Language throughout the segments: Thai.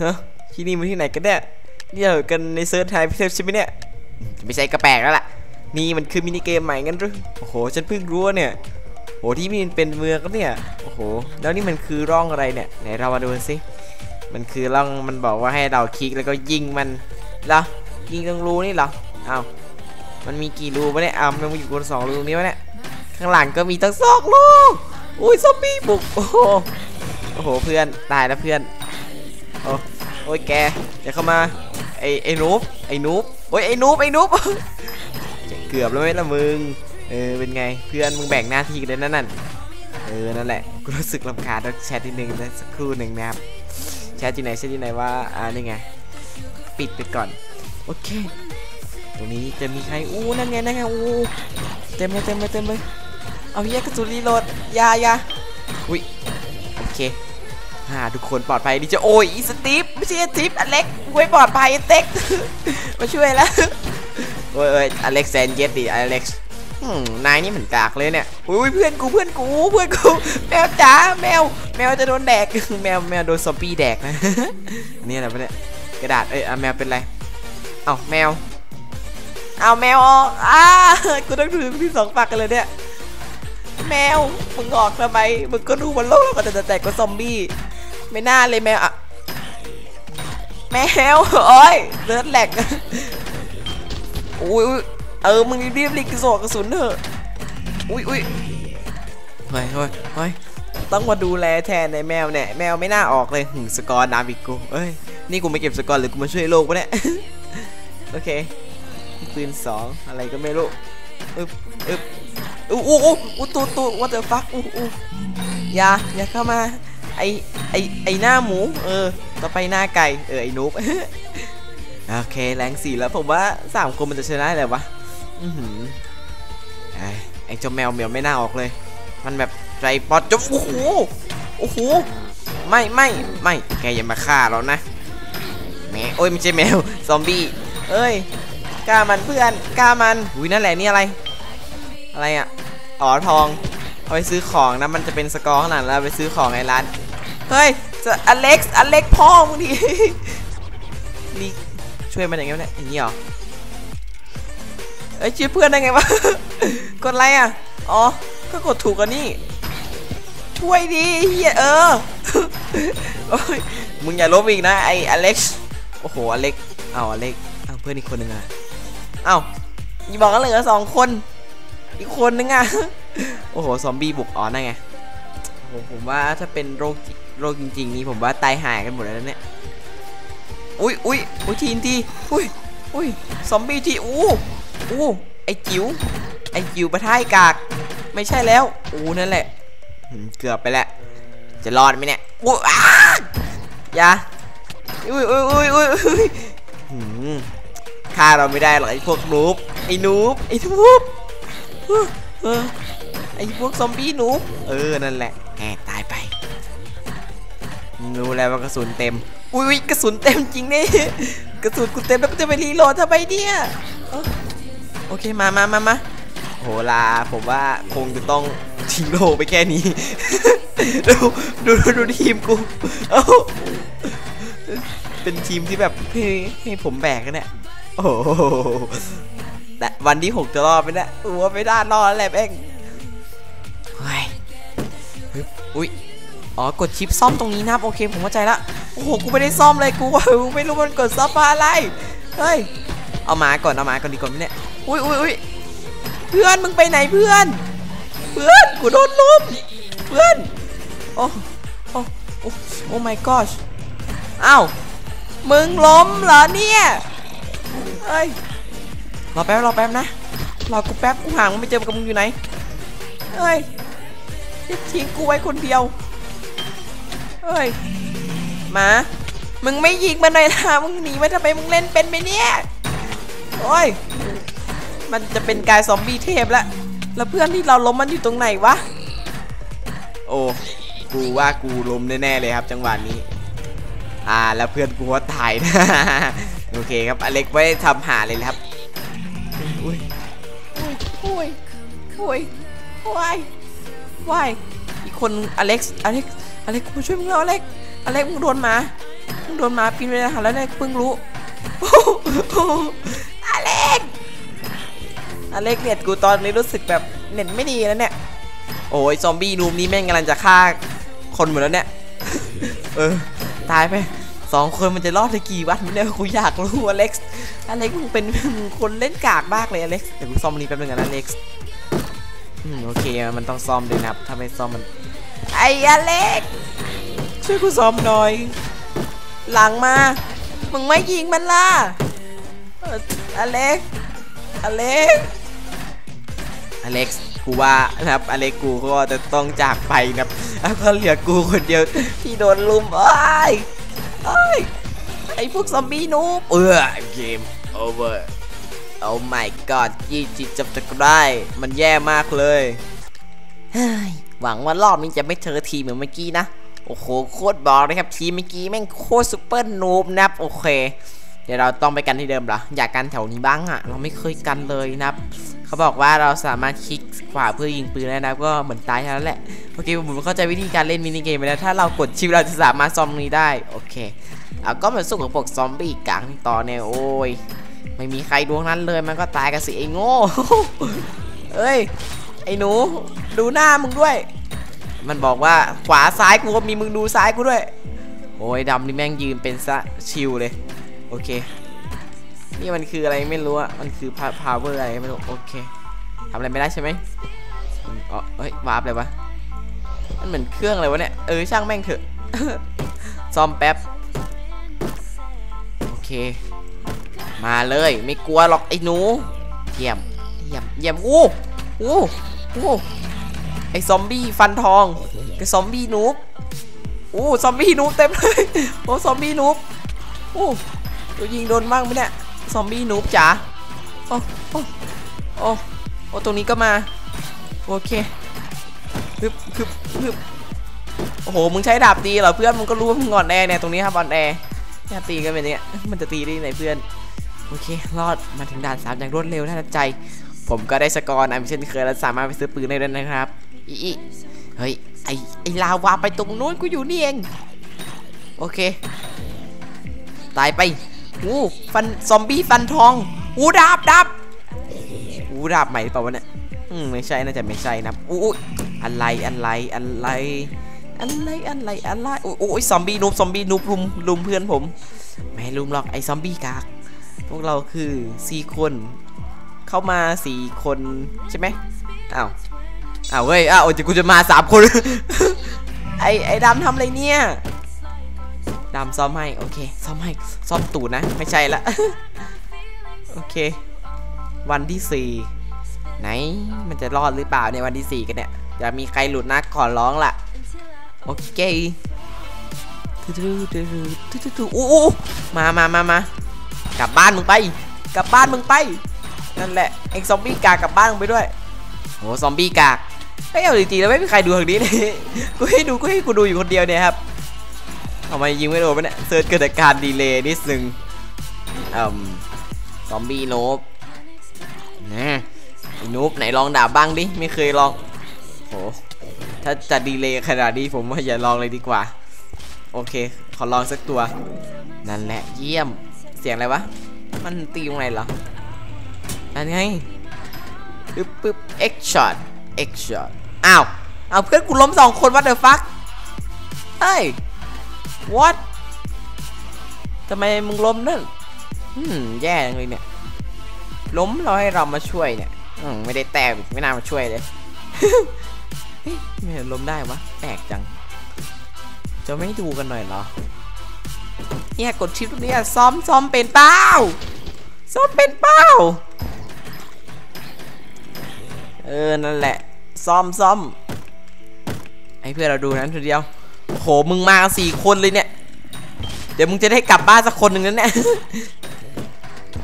ฮะที่นี่มันที่ไหนกันเนี่ยนี่เรากันในเซิร์ชไทยพิเศษใช่ไหมเนี่ยอืมไม่ใช่กระแปลกแล้วล่ะ นี่มันคือมินิเกมใหม่กันหรือโอ้โห ฉันเพิ่งรู้ว่าเนี่ยโอ้ที่นี่มันเป็นเมืองก็เนี่ย โอ้โห แล้วนี่มันคือร่องอะไรเนี่ย ไหนเรามาดูสิ มันคือร่อง มันบอกว่าให้เราคลิกแล้วก็ยิงมันเหรอยิงตรงรูนี่เหรออ้าวมันมีกี่รูวะเนี่ยอ้าวมันมีอยู่บนสองรูตรงนี้วะเนี่ย ข้างหลังก็มีตั้งสองรู อุ้ยซอมบี้บุก โอ้โห โอ้โห เพื่อน ตายแล้วเพื่อน โอ้โอ้ยแกอย่าเข้ามาไอไอ้นูบไอ้นูบโอ้ยไอ้นูบไอ้นูบเกือบแล้วไหมล่ะมึงเออเป็นไงเพื่อนมึงแบ่งหน้าที่กันนั่นน่ะเออนั่นแหละกูรู้สึกรำคาญแล้วแชททีหนึ่งนะสักครู่หนึ่งนะครับแชทที่ไหนแชทที่ไหนว่าอ่านี่ไงปิดไปก่อนโอเค ตรงนี้จะมีใครอู้นั่นไงนั่นไงอู้เต็มเลยเต็มเลยเต็มเลยเอาเฮียกระสุนรีโหลดยายาอุ้ยโอเคาทุกคนปลอดภัยดีจะโอ้ยอีสตีฟไม่ใช่สตีฟอเล็กกูไม่ปลอดภัยเต็กมาช่วยแล้วโอ้ยโอ้ยอเล็กแซนเย็ดดิอเล็กนายนี่เหมือนกากเลยเนี่ยอุ้ยเพื่อนกูเพื่อนกูเพื่อนกูแมวจ๋าแมว แมวจะโดนแดกแมวแมวโดนซอมบี้แดกนะนี่อะไรปะเนี่ยกระดาษเอ้ยอะแมวเป็นไรเอ้าแมวเอาแมวออกอ้ากูต้องถือที่สองปากกันเลยเนี่ย แมว มึงออกทำไม มึงก็ดูบนโลกแล้วก็จะแตกก็ซอมบี้ ไม่น่าเลยแมวอะแมวโอ้ยเลือดแหลกอุ้ยเออมึงรีบๆรีบกระสอบกระสุนเถอะอุ้ยอุ้ยเฮ้ยเฮ้ยเฮ้ยต้องมาดูแลแทนในแมวเนี่ยแมวไม่น่าออกเลยหึสกอร์น้ำอีกกูเอ้ยนี่กูไม่เก็บสกอร์หรือกูมาช่วยโลกวะเนี่ยโอเคปืนสองอะไรก็ไม่รู้อึบอึบอู้อู้อู้อู้ตูตู what the fuck อู้อู้อย่าอย่าเข้ามาไอ ไอไอหน้าหมู เออ ต่อไปหน้าไก่ เออไอนูบโอเคแรงสี่แล้วผมว่าสามคนมันจะชนะเลยวะอือหือไอไอเจ้าแมวเหมียวไม่น่าออกเลย มันแบบใจปอดจบโอ้โหโอ้โหไม่ไม่ไม่แกอย่ามาฆ่าเรานะแมวโอ้ยไม่ใช่แมวซอมบี้เอ้ยกล้ามันเพื่อนกล้ามันอุ้ยนั่นแหละนี่อะไร อะไรอะอ๋อทองเอาไปซื้อของนะมันจะเป็นสกอร์ขนาดแล้วไปซื้อของในร้าน เฮ้ย จะอเล็กซ์ อเล็กพ่อมึงดินี่ช่วยมันอย่างเงี้ยเนี่ยอย่างงี้เหรอ เอ้ยช่วยเพื่อนได้ไงวะ กดอะไรอะ อ๋อ ก็กดถูกกันนี่ ช่วยดิเฮียเออมึงอย่าลบอีกนะไออเล็กซ์ โอ้โห อเล็ก เอ้าอเล็ก เอ้าเพื่อนอีกคนหนึ่งอะ เอ้าอย่าบอกกันเหลือสองคน อีกคนนึงอะ โอ้โห ซอมบี้บุกอ๋อนั่นไงโอ้โหผมว่าถ้าเป็นโรคจิ โรคจริงๆนี่ผมว่าตายหายกันหมดแล้วเนี่ย อุ้ยอุ้ยอุ้ยทีนทีอุ้ยอุ้ยซอมบี้ทีอู้อู้ไอจิ๋วไอจิ๋วปะท้ายกาก ไม่ใช่แล้ว อู้นั่นแหละ เกือบไปแล้ว จะรอดไหมเนี่ยอู้อ้าอย่าอุ้ยอุ้ยอุ้ยอุ้ยอุ้ยหืมฆ่าเราไม่ได้หรอกไอพวกนูบไอนูบไอนูบเออเอไอพวกซอมบี้นูบเออ นั่นแหละแหมตายไป รู้แล้วว่ากระสุนเต็ม อุ้ยกระสุนเต็มจริงนี่กระสุนกูเต็มแล้วกูจะไปรีโหลดทำไมเนี่ยโอเคมามามามาโหลาผมว่าคงจะต้องทิ้งโลไปแค่นี้ ดูดูดูทีมกูเอ้าเป็นทีมที่แบบให้ให้ผมแบกกันเนี่ยโอ้โหแต่วันที่หกจะรอดไปนี่ยอัวไม่ได้รอดแหละแม่งเฮ้ยอุ้ย อ๋อกดชิปซ่อมตรงนี้นะครับโอเคผมเข้าใจละโอ้โหกูไม่ได้ซ่อมเลยกูไม่รู้มันกดซ่อมอะไรเฮ้ยเอามาก่อนเอามาก่อนดีกว่าเนี่ยอุ้ยอุ้ยอุ้ยเพื่อนมึงไปไหนเพื่อน เพื่อนกูโดนลุมเพื่อนโอ้โอ้โอ้โอ้ my gosh อ้าวมึงล้มเหรอเนี่ยเฮ้ยรอแป๊บรอแป๊บนะรอกูแป๊บกูห่างมึงไม่เจอกับมึงอยู่ไหนเฮ้ยทิ้งกูไว้คนเดียว เฮ้ยหมา มึงไม่ยิงมันหน่อยนะมึงหนีมาทำไมมึงเล่นเป็นไหมเนี่ยโอ้ยมันจะเป็นกายซอมบี้เทพแล้วแล้วเพื่อนที่เราล้มมันอยู่ตรงไหนวะโอ้กูว่ากูล้มแน่ๆเลยครับ จังหวะนี้ อ่าแล้วเพื่อนกูว่าตายนะโอเคครับอเล็กไม่ได้ทำหาเลยนะครับอุ้ยอุ้ยอุ้ยอุ้ยว้ายว้ายอีกคนอเล็กซ์อเล็กซ์ อเล็กกูมาช่วยมึงแล้วอเล็กอเล็กมึงโดนหมามึงโดดนหมาปีนไปในอาหารแล้วเนี่ยเพิ่งรู้อเล็กอเล็กเน็ตกูตอนนี้รู้สึกแบบเน็ตไม่ดีแล้วเนี่ย โอ้ยซอมบี้นูมนี้แม่งกำลังจะฆ่าคนหมดแล้วเนี่ย เออ ตายไปสองคนมันจะรอดได้กี่วันเนี่ยกูอยากรู้อเล็กซ์อเล็กซ์มึงเป็นคนเล่นกากมากเลยอเล็กซ์เดี๋ยวกูซ่อมนี้แป๊บนึงนะอเล็กซ์อืมโอเคมันต้องซ่อมด้วยนะครับถ้าไม่ซ่อมมัน ไอ้อเล็กซ์ช่วยกูซ่อมหน่อย หลังมา มึงไม่ยิงมันล่ะเอ่ออเล็กซ์อเล็กซ์อเล็กซ์กูว่านะครับอเล็กซ์กูก็จะต้องจากไปนะครับแล้วก็เหลือกูคนเดียวที่โดนลุมเอ้ยเอ้ยไอ้พวกซอมบี้นูบเออเกมโอเวอร์โอ้ my god ยี่จิตจับตะกร้มันแย่มากเลยเฮ้ย หวังว่ารอบนี้จะไม่เจอทีเหมือนเมื่อกี้นะ โอ้โหโคตรบอกเลยครับทีเมื่อกี้แม่งโคตรซูเปอร์นูบนะครับโอเค เดี๋ยวเราต้องไปกันที่เดิมเหรออยากกันแถวนี้บ้างอะเราไม่เคยกันเลยนะครับเขาบอกว่าเราสามารถคลิกขวาเพื่อยิงปืนได้นะก็เหมือนตายเท่านั้นแหละโอเคผมเข้าใจวิธีการเล่นมินิเกมไปแล้วถ้าเรากดชิปเราจะสามารถซอมนี้ได้โอเคเอาก็มาสู้กับพวกซอมบี้กลางต่อเนี่ยโอ้ยไม่มีใครดวงนั้นเลยมันก็ตายกันสิไอ้โง่เอ้ย ไอ้หนู ดูหน้ามึงด้วย มันบอกว่าขวาซ้ายกูก็มีมึงดูซ้ายกูด้วย โอ้ยดำนี่แม่งยืนเป็นซะชิลเลย โอเค นี่มันคืออะไรไม่รู้อะมันคือพาวเวอร์อะไรไม่รู้ โอเคทำอะไรไม่ได้ใช่ไหมอ๋อเฮ้ยวาร์ปเลยวะมันเหมือนเครื่องอะไรวะเนี่ย เออช่างแม่งเถอะ ซ่อมแป๊บ โอเค มาเลยไม่กลัวหรอกไอ้หนู เยี่ยม เยี่ยม เยี่ยม อู้อู้ โอ้ไอซอมบี้ฟันทองไอซอมบี้นูบอู้ซอมบี้นูบเต็มเลยโอ้ซอมบี้นูบอู้ตัวยิงโดนบ้างไหมเนี่ยซอมบี้นูบจ๋าโอ้โอ้โอ้โอ้ตรงนี้ก็มาโอเคฮึบฮึบฮึบโอ้โหมึงใช้ดาบตีเหรอเพื่อนมึงก็รู้ว่ามึงอ่อนแอเนี่ยตรงนี้ครับอ่อนแอเนี่ยตีกันแบบนี้มันจะตีได้ไหนเพื่อนโอเครอดมาถึงด่านสามอย่างรวดเร็วน่าใจ ผมก็ได้สกอร์นะเช่นเคยแล้วสามารถไปซื้อปืนได้ด้วยนะครับอีเฮ้ยไอไอลาวาไปตรงนู้นกูอยู่นี่เองโอเค ตายไปอู้ฟันซอมบี้ฟันทองอู้ดาบดาบอู้ดาบใหม่เปล่าวะเนี่ยอืมไม่ใช่น่าจะไม่ใช่นะอู้อุ๊ยอะไรอะไรอะไรอะไรอะไรอะไรโอ้ยโอ้ยซอมบี้นูบซอมบี้นูบลุมลุมเพื่อนผมไม่ลุมหรอกไอซอมบี้กาก พวกเราคือสี่คน เข้ามาสี่คนใช่ไหมอ้าวอ้าวเฮ้ยอ้าวจะกูจะมาสามคน ไอไอดำทำอะไรเนี่ยดำซ้อมให้โอเคซ้อมให้ซ้อมตูดนะไม่ใช่ละโอเค วันที่สี่ไหนมันจะรอดหรือเปล่าในวันที่สี่กันเนี่ยอย่ามีใครหลุดนะขอร้องล่ะโอเคอู้อู้มามามามา กลับบ้านมึงไป กลับบ้านมึงไป นั่นแหละไอ้ซอมบี้กากกลับบ้านมึงไปด้วยโอ้ซอมบี้กากไม่เอาจริงๆแล้วไม่มีใครดูทางนี้เลยกูให้ดูกูให้กูดูอยู่คนเดียวเนี่ยครับทำไมยิงไม่โดนปะเนี่ยเซิร์ชเกิดอาการดีเลย์นิดนึงอืมซอมบี้โนบนะไอ้นูบไหนลองด่าบ้างดิไม่เคยลองโหถ้าจะดีเลย์ขนาดนี้ผมว่าอย่าลองเลยดีกว่า โอเค ขอลองสักตัว นั่นแหละเยี่ยมเสียงอะไรวะ มันตีตรงไหนเหรอ นั่นไงปึ๊บปึ๊บ X shot X shot อ้าวเอาเพื่อนกูล้มสองคน what the fuck เฮ้ย what ทำไมมึงล้มนั่นอืมแย่จังเลยเนี่ย ล้มเราให้เรามาช่วยเนี่ยอืมไม่ได้แตกไม่น่ามาช่วยเลยเฮ้ยไม่เห็นล้มได้วะแปลกจัง จะไม่ดูกันหน่อยเหรอ เนี่ยกดชิปตรงนี้ซ้อมซ้อมเป็นเป้าซ้อมเป็นเป้า เออ นั่นแหละซ้อมซ้อมให้เพื่อนเราดูนั้นทีเดียว โห มึงมาสี่คนเลยเนี่ย เดี๋ยวมึงจะได้กลับบ้านสักคนหนึ่งนั่นแหละ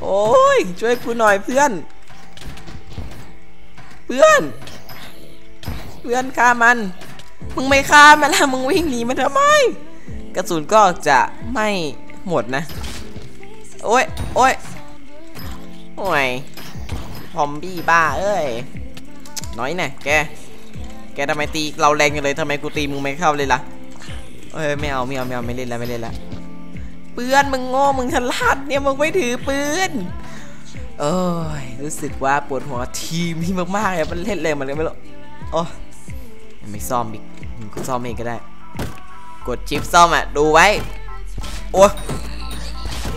โอ้ย ช่วยกูหน่อยเพื่อน เพื่อน เพื่อนฆ่ามัน มึงไม่ฆ่ามันละมึงวิ่งหนีมันทำไม กระสุนก็จะไม่หมดนะ โอ้ย โอ้ยโอ้ยพอมบี้บ้าเอ้ย น้อยแน่แก แกทำไมตีเราแรงกันเลยทำไมกูตีมึงไม่เข้าเลยล่ะ เอ้ยไม่เอาไม่เอาไม่เอาไม่เล่นแล้วไม่เล่นแล้วปืนมึงโง่มึงฉลาดเนี่ยมึงไม่ถือปืนโอ้ยรู้สึกว่าปวดหัวทีมนี้มากๆเลยมันเล่นเลยมันเลยไม่รู้โอ้ไม่ซ่อมอีกกูซ่อมเองก็ได้ กดชิปซ่อมอะดูไว้ โอ้ย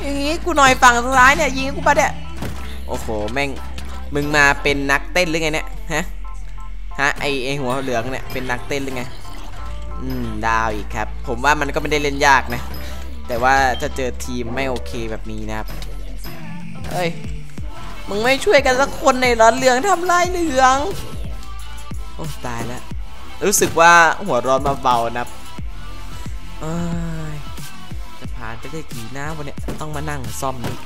อย่างงี้กูหน่อยฝั่งซ้ายเนี่ยยิงกูปะเนี่ยโอ้โหแม่งมึงมาเป็นนักเต้นหรือไงเนี่ยฮะ ฮะไอไอหัวเหลืองเนี่ยเป็นนักเต้นหรือไงอืมดาวอีกครับ ผมว่ามันก็ไม่ได้เล่นยากนะ แต่ว่าจะเจอทีมไม่โอเคแบบนี้นะครับเอ้ยมึงไม่ช่วยกันสักคนในร้อนเหลืองทำลายเหลืองโอ้ตายแล้ว รู้สึกว่าหัวร้อนมาเบานะครับจะผ่านไปได้กี่หน้าวันเนี้ยต้องมานั่งซ่อมนี่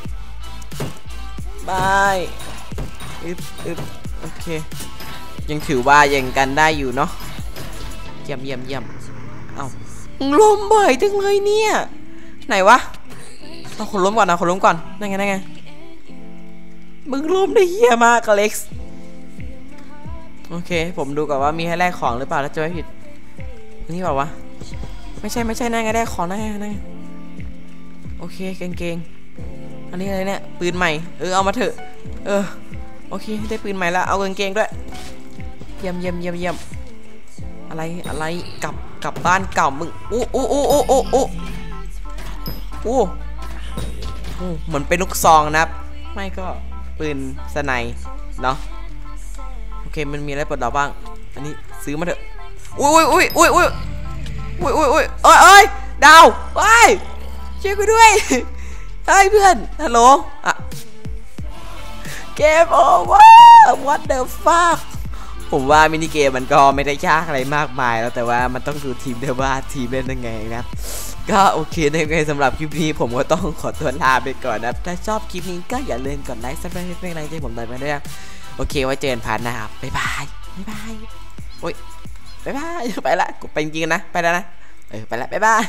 บายอึบอึบโอเค ยังถือว่ายังกันได้อยู่เนาะเยี่ยมเยี่ยมเยี่ยมเอ้าล้มบ่อยจังเลยเนี่ย ไหนวะเอาคนล้มก่อนนะคนล้มก่อนนั่นไงนั่นไงมึงล้มได้เฮียมากอเล็กซ์โอเค ผมดูก่อนว่ามีให้แลกของหรือเปล่าแล้วจะไม่ผิดนี่เปล่าวะไม่ใช่ไม่ใช่นั่นไงแลกของนั่นไงนั่นไงโอเคเกงเก่งๆอันนี้อะไรเนี่ยปืนใหม่เออเอามาเถอะ เออโอเคได้ปืนใหม่แล้วเอาเกงเกงด้วย เยี่ยมเยี่ยมเยี่ยมเยี่ยมอะไรอะไรกลับกลับบ้านเก่ามึงโอ้โอ้โอ้โอ้โอ้โอ้โอ้เหมือนเป็นลูกซองนะครับ ไม่ก็ปืนสไนเนาะโอเคมันมีอะไรปลดดาบ้าง อันนี้ซื้อมาเถอะอุ้ยอุ้ยอุ้ยอุ้ยอุ้ยอุ้ยอุ้ยเอ้ยเอ้ยดาวเอ้ยช่วยกูด้วยเฮ้ยเพื่อนฮัลโหลอะเกมโอเวอร์ what the fuck ผมว่ามินิเกมมันก็ไม่ได้ยากอะไรมากมายแล้วแต่ว่ามันต้องดูทีมด้วยว่าทีมเล่นยังไงนะครับ ก็โอเคในไงสำหรับคลิปนี้ผมก็ต้องขอตัวลาไปก่อนนะครับ ถ้าชอบคลิปนี้ก็อย่าลืมกดไลค์ซับสไครต์เป็นกำลังใจผมหน่อยไปด้วยนะโอเคไว้เจอกันผ่านนะครับบ๊ายบายบ๊ายบายโอ้ยบ๊ายบายไปละกูไปจริงนะไปแล้วนะเออไปละบ๊ายบาย